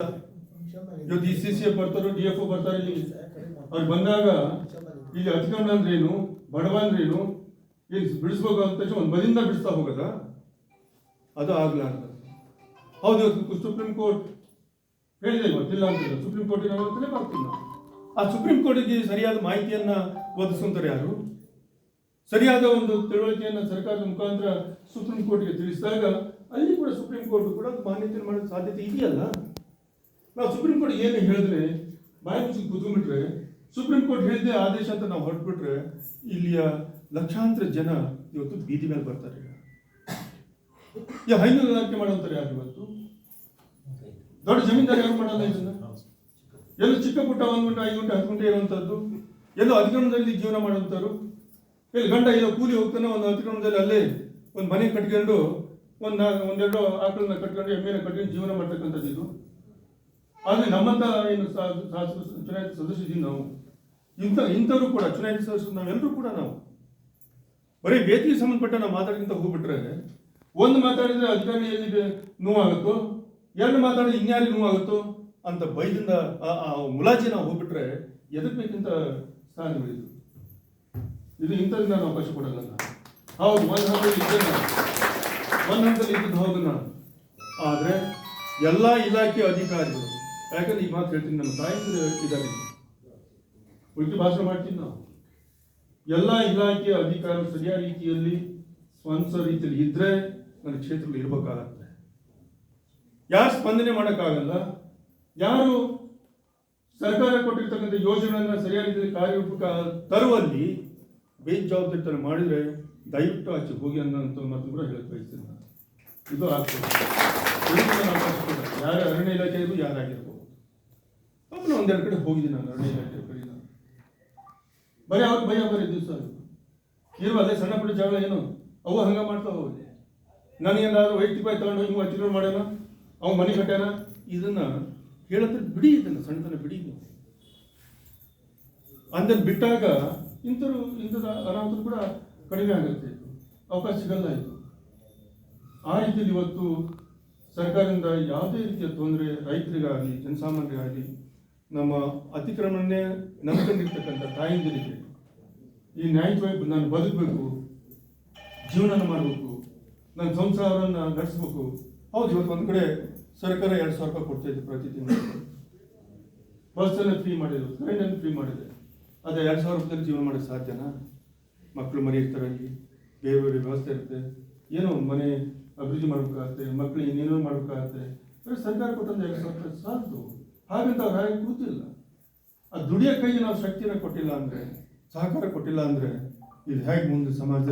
ಇವತ್ತು E C C ಬರ್ತಾರೋ, D F ಬರ್ತಾರೆ ಇಲ್ಲಿ. ಅವ್ರು ಬಂದಾಗ ಇಲ್ಲಿ ಅತಿಕ್ರಮಣ ಅಂದ್ರೇನು ಬಡವ ಅಂದ್ರೇನು ಇಲ್ಲಿ ಬಿಡಿಸ್ಬೇಕು ಅಂತ ತಕ್ಷಣ ಒಂದು ಬದಿಯಿಂದ ಬಿಡಿಸ್ತಾ ಹೋಗೋದ? ಅದು ಆಗ್ಲಾರ್ದು ಹೌದು ಸುಪ್ರೀಂ ಕೋರ್ಟ್ ಹೇಳಿದೆ, ಗೊತ್ತಿಲ್ಲ ಅಂತಿಲ್ಲ ಸುಪ್ರೀಂ ಕೋರ್ಟಿನ ಅಂತಲೇ ಬರ್ತಿಲ್ಲ ಆ ಸುಪ್ರೀಂ ಕೋರ್ಟಿಗೆ ಸರಿಯಾದ ಮಾಹಿತಿಯನ್ನ ಒದಗಿಸುವಂತಾರೆ ಯಾರು? ಸರಿಯಾದ ಒಂದು ತಿಳುವಳಿಕೆಯನ್ನು ಸರ್ಕಾರದ ಮುಖಾಂತರ ಸುಪ್ರೀಂ ಕೋರ್ಟ್ಗೆ ತಿಳಿಸಿದಾಗ ಅಲ್ಲಿ ಕೂಡ ಸುಪ್ರೀಂ ಕೋರ್ಟ್ ಕೂಡ ಮಾನ್ಯತೆ ಮಾಡೋ ಸಾಧ್ಯತೆ ಇದೆಯಲ್ಲ? ನಾವು ಸುಪ್ರೀಂ ಕೋರ್ಟ್ ಏನು ಹೇಳಿದ್ರೆ, ಬಾಯಿ ಮುಚ್ಚಿ ಕುತ್ಕೊಂಡ್ಬಿಟ್ರೆ, ಸುಪ್ರೀಂ ಕೋರ್ಟ್ ಹೇಳಿದೆ ಆದೇಶ ಅಂತ ನಾವು ಹೊರಟ್ಬಿಟ್ರೆ, ಇಲ್ಲಿಯ ಲಕ್ಷಾಂತರ ಜನ ಇವತ್ತು ಬೀದಿ ಮೇಲೆ ಬರ್ತಾರೆ. ಹೈನೂರು ಹೈನುಗಾರಿಕೆ ಮಾಡುವಂತಾರೆ ಯಾರು ಇವತ್ತು? ದೊಡ್ಡ ಜಮೀನ್ದಾರ ಯಾರು ಮಾಡಲ್ಲ ಇದನ್ನ ಎಲ್ಲ ಚಿಕ್ಕ ಪುಟ್ಟ ಒಂದು ಗುಂಟೆ, ಐದು ಗುಂಟೆ, ಹತ್ತು ಗುಂಟೆ ಇರುವಂಥದ್ದು. ಎಲ್ಲೋ ಅತಿಕ್ರಮಣದಲ್ಲಿ ಜೀವನ ಮಾಡುವಂಥವ್ರು. ಇಲ್ಲಿ ಗಂಡ ಇಲ್ಲ ಕೂಲಿ ಹೋಗ್ತಾನೆ, ಒಂದು ಅತಿಕ್ರಮಣದಲ್ಲಿ ಅಲ್ಲೇ ಒಂದು ಮನೆ ಕಟ್ಕೊಂಡು, ಒಂದು ಒಂದೆರಡು ಆಕಳನ್ನ ಕಟ್ಕೊಂಡು, ಎಮ್ಮೆನ ಕಟ್ಕೊಂಡು ಜೀವನ ಮಾಡ್ತಕ್ಕಂಥದ್ದು ಇದು. ಆದರೆ ನಮ್ಮಂತ ಏನು ಚುನಾಯಿತ ಸದಸ್ಯರಿದ್ದೀವಿ ನಾವು. ಇಂಥ ಇಂಥವರು ಕೂಡ, ಚುನಾಯಿತ ಸದಸ್ಯರು ನಾವೆಲ್ಲರೂ ಕೂಡ ನಾವು. ಬರೀ ಬೇತಿಗೆ ಸಂಬಂಧಪಟ್ಟ ನಾವು ಮಾತಾಡಿದಂತ ಹೋಗ್ಬಿಟ್ರೆ ಒಂದು ಮಾತಾಡಿದ್ರೆ ಅಧಿಕಾರಿಯಲ್ಲಿ ಬೆ- ನೋವಾಗುತ್ತೋ, ಎರಡು ಮಾತಾಡಿದ್ರೆ ಇನ್ಯಾರಿಗೆ ನೋವಾಗುತ್ತೋ ಅಂತ ಬೈದಿಂದ ಮುಲಾಜಿ ನಾವು ಹೋಗ್ಬಿಟ್ರೆ ಎದಕ್ ಬೇಕಂತ ಸ್ಥಾನ ಬೆಳೆದು ಇದು ಇಂಥದ್ದು ನಾನು ಅವಕಾಶ ಕೊಡಲ್ಲ ಹೌದು, ಒಂದು ಹಂತದಲ್ಲಿ ಇದ್ದೆ ನಾನು. ಒಂದು ಹಂತದಲ್ಲಿ ಇದ್ದದ್ದು ಹೌದು ನಾನು. ಆದರೆ ಎಲ್ಲ ಇಲಾಖೆ ಅಧಿಕಾರಿಗಳು ಯಾಕಂದ್ರೆ ಈ ಮಾತು ಹೇಳ್ತೀನಿ ನಮ್ಮ ತಾಯಂದಿರು ಇದ್ದಾರೆ ಒಳ್ಳೆ ಭಾಷಣ ಮಾಡ್ತೀನಿ ನಾವು. ಎಲ್ಲ ಇಲಾಖೆಯ ಅಧಿಕಾರ ಸರಿಯಾದ ರೀತಿಯಲ್ಲಿ ಸ್ವಂತ ರೀತಿಯಲ್ಲಿ ಇದ್ರೆ ನನ್ನ ಕ್ಷೇತ್ರದಲ್ಲಿ ಇರಬೇಕಾಗತ್ತೆ. ಯಾರು ಸ್ಪಂದನೆ ಮಾಡೋಕ್ಕಾಗಲ್ಲ, ಯಾರು ಸರ್ಕಾರ ಕೊಟ್ಟಿರ್ತಕ್ಕಂಥ ಯೋಜನೆಗಳನ್ನ ಸರಿಯಾದ ರೀತಿಯಲ್ಲಿ ಕಾರ್ಯರೂಪಕ್ಕೆ ತರುವಲ್ಲಿ ಬೇಜವಾಬ್ದಾರಿತನ ಮಾಡಿದ್ರೆ ದಯವಿಟ್ಟು ಆಚೆ ಹೋಗಿ ಅನ್ನೋಂಥ ಮಾತು ಕೂಡ ಹೇಳಕ್ ಬಯಸ್ತೀನಿ. ಇದು ಆಗ್ತದೆ. ಯಾರೇ ಅರಣ್ಯ ಇಲಾಖೆ ಯಾರಾಗಿರ್ಬೋದು. ಒಬ್ಬನ ಒಂದೆರಡು ಕಡೆ ಹೋಗಿದ್ದೀನಿ ನಾನು ಅರಣ್ಯ ಕಡೆ ನಾನು ಬರೀ ಅವ್ರು ಭಯ ಬರೀ ದಿವಸ ಇರುವ ಅದೇ ಸಣ್ಣ ಪುಟ್ಟ ಜಗಳ ಏನು? ಅವು ಹಂಗೆ ನಾನು ನನಗೇನಾದ್ರು ವೈಯಕ್ತಿಕ ತಗೊಂಡು ಹಿಂಗೆ ಅತಿಕ್ರಮಣ ಮಾಡ್ಯಾನ? ಅವ ಮನೆ ಕಟ್ಟ್ಯಾನ ಇದನ್ನ ಹೇಳತ್ರ ಬಿಡಿ ಇದನ್ನ, ಸಣ್ಣತನ ಬಿಡಿ ಅಂದನ್ನು ಅಂದನ್ ಬಿಟ್ಟಾಗ ಇಂಥರು ಇಂಥದ ಅನಾಹುತ ಕೂಡ ಕಡಿಮೆ ಆಗುತ್ತೆ ಅವಕಾಶ ಸಿಗಲ್ಲ ಇದು. ಆ ರೀತಿಯಲ್ಲಿ ಇವತ್ತು ಸರ್ಕಾರದಿಂದ ಯಾವುದೇ ರೀತಿಯ ತೊಂದರೆ ರೈತರಿಗಾಗಲಿ, ಜನಸಾಮಾನ್ಯರಿಗಾಗಲಿ ನಮ್ಮ ಅತಿಕ್ರಮಣನೇ ನಂಬ್ಕೊಂಡಿರ್ತಕ್ಕಂಥ ತಾಯಿಂದರಿಗೆ ಈ ನ್ಯಾಯವಾಗಿ ನಾನು ಬದುಕಬೇಕು ಜೀವನ ಮಾಡಬೇಕು, ನನ್ನ ಸಂಸಾರವನ್ನು ನಡೆಸಬೇಕು. ಹೌದು, ಇವತ್ತು ಒಂದು ಕಡೆ ಸರ್ಕಾರ ಎರಡು ಸಾವಿರ ರೂಪಾಯಿ ಕೊಡ್ತಾ ಇತ್ತು ಪ್ರತಿ ತಿಂಗಳು. ಬಸ್ಸನ್ನು ಫ್ರೀ ಮಾಡಿದ್ರು ಟ್ರೈನನ್ನು ಫ್ರೀ ಮಾಡಿದೆ ಅದೇ ಎರಡು ಸಾವಿರ ರೂಪಾಯಿ ಜೀವನ ಮಾಡೋಕ್ಕೆ ಸಾಧ್ಯನಾ? ಮಕ್ಕಳು ಮರಿ ಇರ್ತಾರೆ ಅಲ್ಲಿ ಬೇರೆ ಬೇರೆ ವ್ಯವಸ್ಥೆ ಇರುತ್ತೆ. ಏನೋ ಮನೆ ಅಭಿವೃದ್ಧಿ ಮಾಡಬೇಕಾಗತ್ತೆ ಮಕ್ಕಳು ಇನ್ನೇನೋ ಮಾಡಬೇಕಾಗತ್ತೆ. ಸರ್ಕಾರ ಕೊಟ್ಟಂತ ಎರಡು ಸಾವಿರ ರೂಪಾಯಿ ಸಾಲದು. ಹಾಗಂತ ಅವ್ರು ಹಾಗೆ ಕೂತಿಲ್ಲ. ಆ ದುಡಿಯೋ ಕೈಗೆ ನಾವು ಶಕ್ತಿನ ಕೊಟ್ಟಿಲ್ಲ ಅಂದರೆ, ಸಹಕಾರ ಕೊಟ್ಟಿಲ್ಲ ಅಂದರೆ, ಇದು ಹೇಗೆ ಮುಂದೆ ಸಮಾಜದಲ್ಲಿ